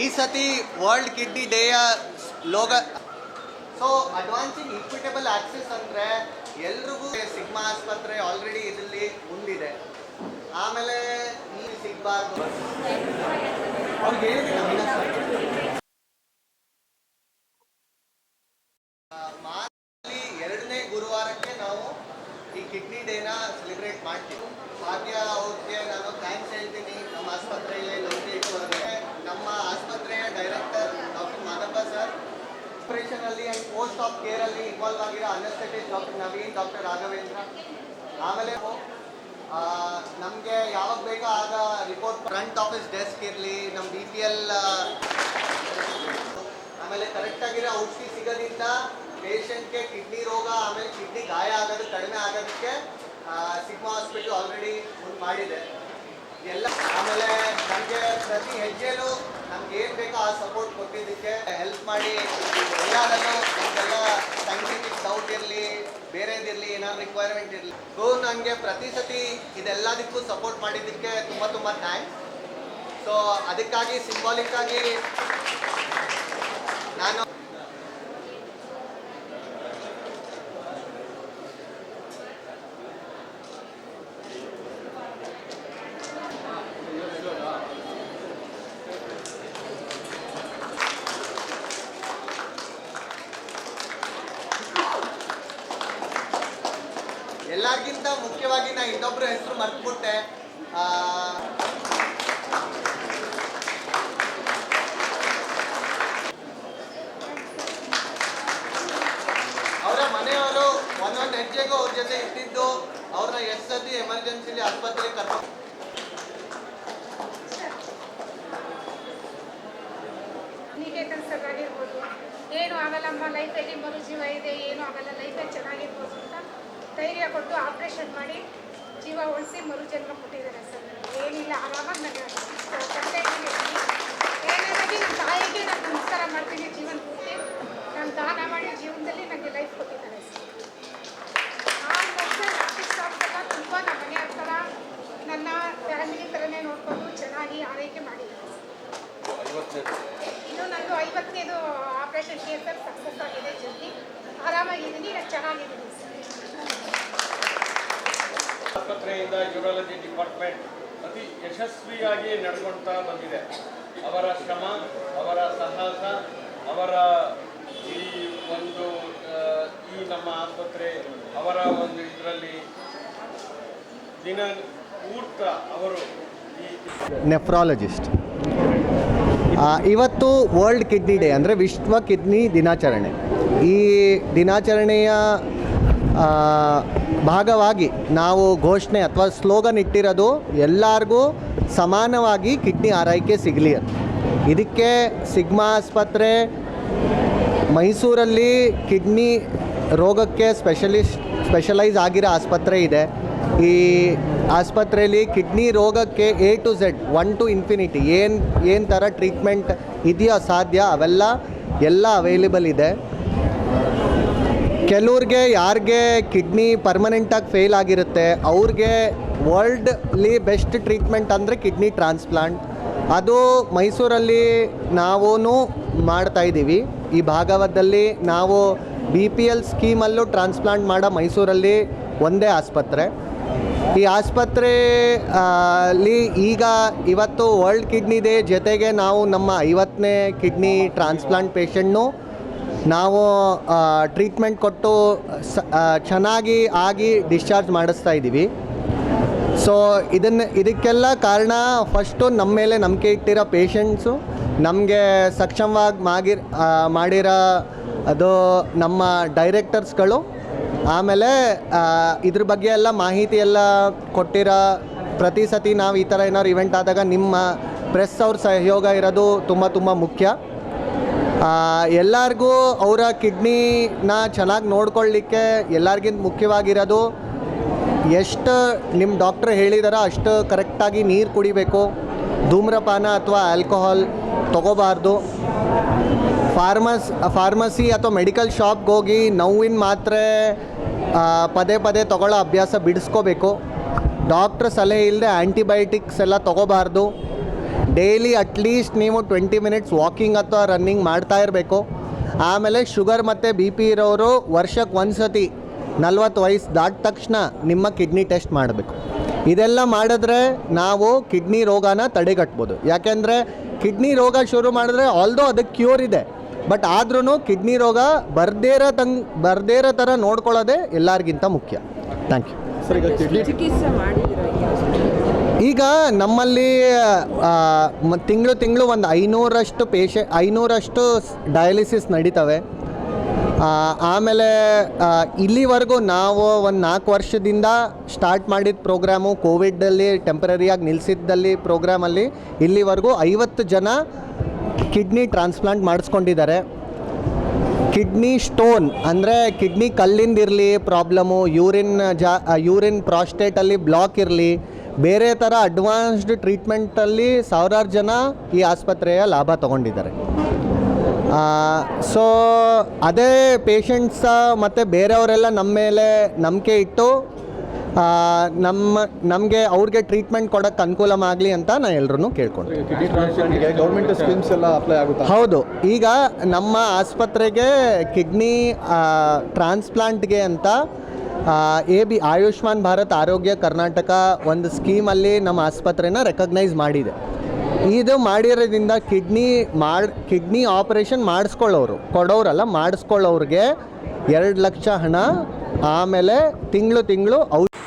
ಈ ಸತಿ world kidney ಡೇಯ ಲೋಗ ಸೊ ಅಡ್ವಾನ್ಸಿಂಗ್ ಈಕ್ವಿಟೇಬಲ್ ಆಕ್ಸೆಸ್ ಅಂದರೆ ಎಲ್ರಿಗೂ ಸಿಗ್ಮಾ ಆಸ್ಪತ್ರೆ ಆಲ್ರೆಡಿ ಇದರಲ್ಲಿ ಮುಂದಿದೆ. ಆಮೇಲೆ ನೀ ಸಿಗಬಾರ್ದು. ಅವ್ರಿಗೆ ಮಾರ್ಚಲ್ಲಿ ಎರಡನೇ ಗುರುವಾರಕ್ಕೆ ನಾವು ಈ ಕಿಡ್ನಿ ಡೇನ ಸೆಲೆಬ್ರೇಟ್ ಮಾಡ್ತೀವಿ. ಭಾಗ್ಯ ಅವ್ರಿಗೆ ನಾನು ಥ್ಯಾಂಕ್ಸ್ ಹೇಳ್ತೀನಿ. ನಮ್ಮ ಆಸ್ಪತ್ರೆಯಲ್ಲಿ ನಮ್ಮ ಆಸ್ಪತ್ರೆಯ director doctor Madappa sir operation ಅಲ್ಲಿ ಅಂಡ್ ಪೋಸ್ಟ್ ಆಫ್ ಕೇರ್ ಅಲ್ಲಿ ಇನ್ವಾಲ್ವ್ ಆಗಿರೋ anaesthetist doctor Naveen, doctor Raghavendra. ಆಮೇಲೆ ನಮಗೆ ಯಾವಾಗ ಬೇಕೋ ಆಗ ರಿಪೋರ್ಟ್ ಫ್ರಂಟ್ ಆಫೀಸ್ ಡೆಸ್ಕ್ ಇರಲಿ ನಮ್ಮ ಬಿ ಪಿ ಎಲ್ ಆಮೇಲೆ ಕರೆಕ್ಟ್ ಆಗಿರೋ ಔಷಧಿ ಸಿಗೋದ್ರಿಂದ ಪೇಷಂಟ್ಗೆ ಕಿಡ್ನಿ ರೋಗ, ಆಮೇಲೆ ಕಿಡ್ನಿ ಗಾಯ ಆಗೋದು, ಕಡಿಮೆ ಆಗೋದಕ್ಕೆ ಸಿಗ್ಮಾ ಹಾಸ್ಪಿಟಲ್ ಆಲ್ರೆಡಿ ಮಾಡಿದೆ. ಎಲ್ಲ, ಆಮೇಲೆ ನಮಗೆ ಪ್ರತಿ ಹೆಜ್ಜೆಲೂ ನಮ್ಗೆ ಏನ್ ಬೇಕೋ ಆ ಸಪೋರ್ಟ್ ಕೊಟ್ಟಿದ್ದಕ್ಕೆ ಹೆಲ್ಪ್ ಮಾಡಿ ನಮಗೆಲ್ಲ ಸೈಂಟಿಫಿಕ್ ಡೌಟ್ ಇರಲಿ ಬೇರೆದಿರಲಿ ಏನಾದ್ರು ರಿಕ್ವೈರ್ಮೆಂಟ್ ಇರಲಿ. ಸೊ ನಂಗೆ ಪ್ರತಿ ಸತಿ ಇದೆಲ್ಲದಕ್ಕೂ ಸಪೋರ್ಟ್ ಮಾಡಿದ್ದಕ್ಕೆ ತುಂಬ ತುಂಬ ಥ್ಯಾಂಕ್ಸ್ ಸೊ ಅದಕ್ಕಾಗಿ ಸಿಂಬಾಲಿಕ್ ಆಗಿ ನಾನು ಎಲ್ಲರಿಗಿಂತ ಮುಖ್ಯವಾಗಿ ನಾ ಇನ್ನೊಬ್ರ ಹೆಸರು ಮರ್ತ್ಬಿಟ್ಟೆ ಅವರ ಮನೆಯವರು ಒಂದೊಂದು ಹೆಜ್ಜೆಗೂ ಅವ್ರ ಜೊತೆ ಇಟ್ಟಿದ್ದು ಅವ್ರನ್ನ ಎಷ್ಟು ಸತಿ ಎಮರ್ಜೆನ್ಸಿಲಿ ಆಸ್ಪತ್ರೆಗೆ ಕರ್ಕೊಂಡು ಏನು ಆಗಲ್ಲಮ್ಮ? ಲೈಫಲ್ಲಿ ಮರು ಜೀವ ಇದೆ, ಏನು ಆಗಲ್ಲ. ಲೈಫಲ್ಲಿ ಚೆನ್ನಾಗಿರ್ಬೋದು. ಧೈರ್ಯ ಕೊಟ್ಟು ಆಪ್ರೇಷನ್ ಮಾಡಿ ಜೀವ ಉಳಿಸಿ ಮರು ಜನ್ಮ ಕೊಟ್ಟಿದ್ದಾರೆ ಸರ್. ಏನಿಲ್ಲ, ಆರಾಮಾಗಿ ನನಗೆ ತಂದೆ ಏನಾಗಿ ನನ್ನ ತಾಯಿಗೆ ನಾನು ನಮಸ್ಕಾರ ಮಾಡ್ತೀನಿ ಜೀವನ ಪೂರ್ತಿ. ನಾನು ದಾನ ಮಾಡಿ ಜೀವನದಲ್ಲಿ ನನಗೆ ಲೈಫ್ ಕೊಟ್ಟಿದ್ದಾರೆ ಸರ್. ತುಂಬ ನಮ್ಮ ಮನೆ ಹತ್ರ ನನ್ನ ಫ್ಯಾಮಿಲಿ ಥರನೇ ನೋಡಿಕೊಂಡು ಚೆನ್ನಾಗಿ ಆರೈಕೆ ಮಾಡಿದ್ದಾರೆ ಇನ್ನು ನಂದು ಐವತ್ತನೇದು ಆಪರೇಷನ್ ಕೇಸರ್ ಸಕ್ಸಸ್ ಆಗಿದೆ ಜಲ್ದಿ ಆರಾಮಾಗಿದ್ದೀನಿ ನಾನು ಚೆನ್ನಾಗಿದ್ದೀನಿ ಸರ್. ಆಸ್ಪತ್ರೆಯಿಂದ ಯೂರಾಲಜಿ ಡಿಪಾರ್ಟ್ಮೆಂಟ್ ಅತಿ ಯಶಸ್ವಿಯಾಗಿ ನಡ್ಕೊಳ್ತಾ ಬಂದಿದೆ. ಅವರ ಶ್ರಮ, ಅವರ ಸಾಹಸ, ಅವರ ಈ ಒಂದು ಈ ನಮ್ಮ ಆಸ್ಪತ್ರೆ, ಅವರ ಒಂದು ಇದರಲ್ಲಿ ದಿನ ಪೂರ್ತ ಅವರು ನೆಫ್ರಾಲಜಿಸ್ಟ್. ಇವತ್ತು ವರ್ಲ್ಡ್ ಕಿಡ್ನಿ ಡೇ ಅಂದರೆ ವಿಶ್ವ ಕಿಡ್ನಿ ದಿನಾಚರಣೆ. ಈ ದಿನಾಚರಣೆಯ ಭಾಗವಾಗಿ ನಾವು ಘೋಷಣೆ ಅಥವಾ ಸ್ಲೋಗನ್ ಇಟ್ಟಿರೋದು ಎಲ್ಲರಿಗೂ ಸಮಾನವಾಗಿ ಕಿಡ್ನಿ ಆರೈಕೆ ಸಿಗಲಿ ಅಂತ. ಇದಕ್ಕೆ ಸಿಗ್ಮಾ ಆಸ್ಪತ್ರೆ ಮೈಸೂರಲ್ಲಿ ಕಿಡ್ನಿ ರೋಗಕ್ಕೆ ಸ್ಪೆಷಲಿಸ್ಟ್, ಸ್ಪೆಷಲೈಸ್ ಆಗಿರೋ ಆಸ್ಪತ್ರೆ ಇದೆ. ಈ ಆಸ್ಪತ್ರೆಯಲ್ಲಿ ಕಿಡ್ನಿ ರೋಗಕ್ಕೆ A to Z, one to infinity ಏನು ಏನು ಥರ ಟ್ರೀಟ್ಮೆಂಟ್ ಇದೆಯೋ ಸಾಧ್ಯ ಅವೆಲ್ಲ ಎಲ್ಲ ಅವೈಲೇಬಲ್ ಇದೆ. ಕೆಲವ್ರಿಗೆ ಯಾರಿಗೆ ಕಿಡ್ನಿ ಪರ್ಮನೆಂಟಾಗಿ ಫೇಲ್ ಆಗಿರುತ್ತೆ, ಅವ್ರಿಗೆ ವರ್ಲ್ಡ್ಲಿ ಬೆಸ್ಟ್ ಟ್ರೀಟ್ಮೆಂಟ್ ಅಂದರೆ ಕಿಡ್ನಿ ಟ್ರಾನ್ಸ್ಪ್ಲಾಂಟ್ ಅದು ಮೈಸೂರಲ್ಲಿ ನಾವೂ ಮಾಡ್ತಾ ಇದ್ದೀವಿ. ಈ ಭಾಗವತದಲ್ಲಿ ನಾವು ಬಿ ಪಿ ಎಲ್ ಸ್ಕೀಮಲ್ಲೂ ಟ್ರಾನ್ಸ್ಪ್ಲಾಂಟ್ ಮಾಡೋ ಮೈಸೂರಲ್ಲಿ ಒಂದೇ ಆಸ್ಪತ್ರೆ. ಈ ಆಸ್ಪತ್ರೆ ಅಲ್ಲಿ ಈಗ ಇವತ್ತು ವರ್ಲ್ಡ್ ಕಿಡ್ನಿ ಡೇ ಜೊತೆಗೆ ನಾವು ನಮ್ಮ ಐವತ್ತನೇ ಕಿಡ್ನಿ ಟ್ರಾನ್ಸ್ಪ್ಲಾಂಟ್ ಪೇಷಂಟ್ನು ನಾವು ಟ್ರೀಟ್ಮೆಂಟ್ ಕೊಟ್ಟು ಚೆನ್ನಾಗಿ ಆಗಿ ಡಿಸ್ಚಾರ್ಜ್ ಮಾಡಿಸ್ತಾ ಇದ್ದೀವಿ. ಸೊ ಇದನ್ನು, ಇದಕ್ಕೆಲ್ಲ ಕಾರಣ ಫಸ್ಟು ನಮ್ಮ ಮೇಲೆ ನಂಬಿಕೆ ಇಟ್ಟಿರೋ ಪೇಷಂಟ್ಸು ನಮಗೆ ಸಕ್ಷಮವಾಗಿ ಮಾಗಿರ್ ಮಾಡಿರೋ ಅದು ನಮ್ಮ ಡೈರೆಕ್ಟರ್ಸ್ಗಳು ಆಮೇಲೆ ಇದ್ರ ಬಗ್ಗೆ ಎಲ್ಲ ಮಾಹಿತಿ ಎಲ್ಲ ಕೊಟ್ಟಿರೋ ಪ್ರತಿ ಸತಿ ನಾವು ಈ ಥರ ಏನಾದ್ರು ಇವೆಂಟ್ ಆದಾಗ ನಿಮ್ಮ ಪ್ರೆಸ್ ಅವ್ರ ಸಹಯೋಗ ಇರೋದು ತುಂಬ ತುಂಬ ಮುಖ್ಯ. ಎಲ್ಲರಿಗೂ ಅವರ ಕಿಡ್ನಿನ ಚೆನ್ನಾಗಿ ನೋಡ್ಕೊಳ್ಳಿಕ್ಕೆ ಎಲ್ಲರಿಗಿಂತ ಮುಖ್ಯವಾಗಿರೋದು ಎಷ್ಟು ನಿಮ್ಮ ಡಾಕ್ಟ್ರ್ ಹೇಳಿದಾರ ಅಷ್ಟು ಕರೆಕ್ಟಾಗಿ ನೀರು ಕುಡಿಬೇಕು, ಧೂಮ್ರಪಾನ ಅಥವಾ ಆಲ್ಕೋಹಾಲ್ ತಗೋಬಾರ್ದು. ಫಾರ್ಮಸ್, ಫಾರ್ಮಸಿ ಅಥವಾ ಮೆಡಿಕಲ್ ಶಾಪ್ಗೆ ಹೋಗಿ ನೋವಿನ ಮಾತ್ರೆ ಪದೇ ಪದೇ ತಗೊಳ್ಳೋ ಅಭ್ಯಾಸ ಬಿಡಿಸ್ಕೋಬೇಕು. ಡಾಕ್ಟ್ರ್ ಸಲಹೆ ಇಲ್ಲದೆ ಆ್ಯಂಟಿಬಯೋಟಿಕ್ಸ್ ಎಲ್ಲ ತಗೋಬಾರ್ದು. ಡೈಲಿ ಅಟ್ಲೀಸ್ಟ್ ನೀವು ಟ್ವೆಂಟಿ ಮಿನಿಟ್ಸ್ ವಾಕಿಂಗ್ ಅಥವಾ ರನ್ನಿಂಗ್ ಮಾಡ್ತಾ ಇರಬೇಕು. ಆಮೇಲೆ ಶುಗರ್ ಮತ್ತು ಬಿ ಪಿ ಇರೋರು ವರ್ಷಕ್ಕೆ ಒಂದು ಸತಿ ನಲ್ವತ್ತು ವಯಸ್ಸು ದಾಟ ತಕ್ಷಣ ನಿಮ್ಮ ಕಿಡ್ನಿ ಟೆಸ್ಟ್ ಮಾಡಬೇಕು. ಇದೆಲ್ಲ ಮಾಡಿದ್ರೆ ನಾವು ಕಿಡ್ನಿ ರೋಗನ ತಡೆಗಟ್ಬೋದು. ಯಾಕೆಂದರೆ ಕಿಡ್ನಿ ರೋಗ ಶುರು ಮಾಡಿದ್ರೆ ಆಲ್ದೋ ಅದಕ್ಕೆ ಕ್ಯೂರ್ ಇದೆ ಬಟ್ ಆದ್ರೂ ಕಿಡ್ನಿ ರೋಗ ಬರ್ದೇ ಇರೋ ತಂಗ್ ಬರ್ದೇ ಇರೋ ಥರ ನೋಡ್ಕೊಳ್ಳೋದೇ ಎಲ್ಲರಿಗಿಂತ ಮುಖ್ಯ. ಥ್ಯಾಂಕ್ ಯು ಸರ್ ಈಗ ಕಿಡ್ನಿ ಈಗ ನಮ್ಮಲ್ಲಿ ತಿಂಗಳು ತಿಂಗಳು ಒಂದು ಐನೂರಷ್ಟು ಪೇಷೆ, ಐನೂರಷ್ಟು ಡಯಾಲಿಸಿಸ್ ನಡೀತವೆ. ಆಮೇಲೆ ಇಲ್ಲಿವರೆಗೂ ನಾವು ಒಂದು ನಾಲ್ಕು ವರ್ಷದಿಂದ ಸ್ಟಾರ್ಟ್ ಮಾಡಿದ ಪ್ರೋಗ್ರಾಮು ಕೋವಿಡಲ್ಲಿ ಟೆಂಪ್ರರಿಯಾಗಿ ನಿಲ್ಲಿಸಿದ್ದಲ್ಲಿ ಪ್ರೋಗ್ರಾಮಲ್ಲಿ ಇಲ್ಲಿವರೆಗೂ ಐವತ್ತು ಜನ ಕಿಡ್ನಿ ಟ್ರಾನ್ಸ್ಪ್ಲಾಂಟ್ ಮಾಡಿಸ್ಕೊಂಡಿದ್ದಾರೆ. ಕಿಡ್ನಿ ಸ್ಟೋನ್ ಅಂದರೆ ಕಿಡ್ನಿ ಕಲ್ಲಿಂದಿರಲಿ ಪ್ರಾಬ್ಲಮು, ಯೂರಿನ್ ಜಾ, ಯೂರಿನ್ ಪ್ರಾಸ್ಟೇಟಲ್ಲಿ ಬ್ಲಾಕ್ ಇರಲಿ ಬೇರೆ ಥರ ಅಡ್ವಾನ್ಸ್ಡ್ ಟ್ರೀಟ್ಮೆಂಟಲ್ಲಿ ಸಾವಿರಾರು ಜನ ಈ ಆಸ್ಪತ್ರೆಯ ಲಾಭ ತಗೊಂಡಿದ್ದಾರೆ. ಸೊ ಅದೇ ಪೇಷಂಟ್ಸ ಮತ್ತು ಬೇರೆಯವರೆಲ್ಲ ನಮ್ಮ ಮೇಲೆ ನಂಬಿಕೆ ಇಟ್ಟು ನಮ್ಮ ನಮಗೆ ಅವ್ರಿಗೆ ಟ್ರೀಟ್ಮೆಂಟ್ ಕೊಡೋಕ್ಕೆ ಅನುಕೂಲ ಆಗಲಿ ಅಂತ ನಾನು ಎಲ್ಲರೂ ಕೇಳ್ಕೊಂಡೆ ಕಿಡ್ನಿ ಟ್ರಾನ್ಸ್ಪ್ಲಾಂಟ್ಗೆ ಗೌರ್ಮೆಂಟ್ ಸ್ಕೀಮ್ಸ್ ಎಲ್ಲ ಅಪ್ಲೈ ಆಗುತ್ತೆ? ಹೌದು. ಈಗ ನಮ್ಮ ಆಸ್ಪತ್ರೆಗೆ ಕಿಡ್ನಿ ಟ್ರಾನ್ಸ್ಪ್ಲಾಂಟ್ಗೆ ಅಂತ ಎ ಬಿ ಆಯುಷ್ಮಾನ್ ಭಾರತ್ ಆರೋಗ್ಯ ಕರ್ನಾಟಕ ಒಂದು ಸ್ಕೀಮಲ್ಲಿ ನಮ್ಮ ಆಸ್ಪತ್ರೆನ ರೆಕಗ್ನೈಸ್ ಮಾಡಿದೆ. ಇದು ಮಾಡಿರೋದ್ರಿಂದ ಕಿಡ್ನಿ ಮಾಡಿ, ಕಿಡ್ನಿ ಆಪರೇಷನ್ ಮಾಡಿಸ್ಕೊಳ್ಳೋರು, ಕೊಡೋರಲ್ಲ ಮಾಡಿಸ್ಕೊಳ್ಳೋರಿಗೆ ಎರಡು ಲಕ್ಷ ಹಣ, ಆಮೇಲೆ ತಿಂಗಳು ತಿಂಗಳು ಔಷಧ